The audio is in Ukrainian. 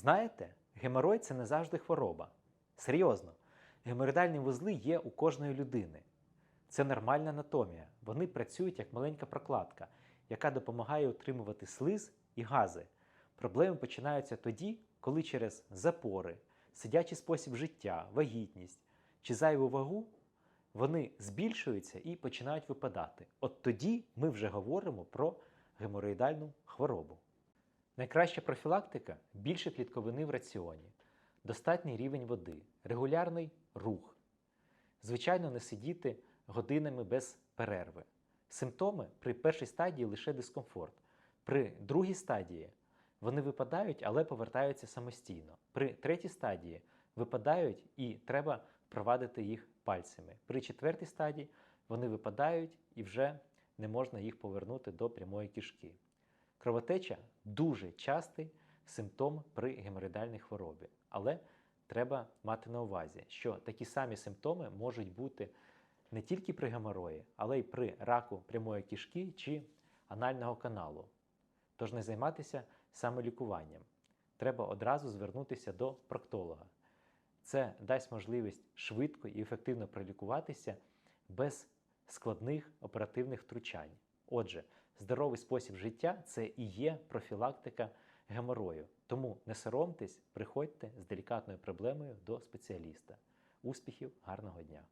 Знаєте, геморой це не завжди хвороба. Серйозно, геморроїдальні вузли є у кожної людини. Це нормальна анатомія. Вони працюють як маленька прокладка, яка допомагає утримувати слиз і гази. Проблеми починаються тоді, коли через запори, сидячий спосіб життя, вагітність чи зайву вагу вони збільшуються і починають випадати. От тоді ми вже говоримо про геморроїдальну хворобу. Найкраща профілактика більше клітковини в раціоні, достатній рівень води, регулярний рух. Звичайно, не сидіти годинами без перерви. Симптоми при першій стадії лише дискомфорт. При другій стадії вони випадають, але повертаються самостійно. При третій стадії випадають і треба впровадити їх пальцями. При четвертій стадії вони випадають і вже не можна їх повернути до прямої кишки. Кровотеча дуже частий симптом при геморроїдальній хворобі, але треба мати на увазі, що такі самі симптоми можуть бути не тільки при геморої, але й при раку прямої кишки чи анального каналу. Тож не займатися самолікуванням. Треба одразу звернутися до проктолога. Це дасть можливість швидко і ефективно пролікуватися без складних оперативних втручань. Отже, здоровий спосіб життя це і є профілактика геморою. Тому не соромтесь, приходьте з делікатною проблемою до спеціаліста. Успіхів, гарного дня!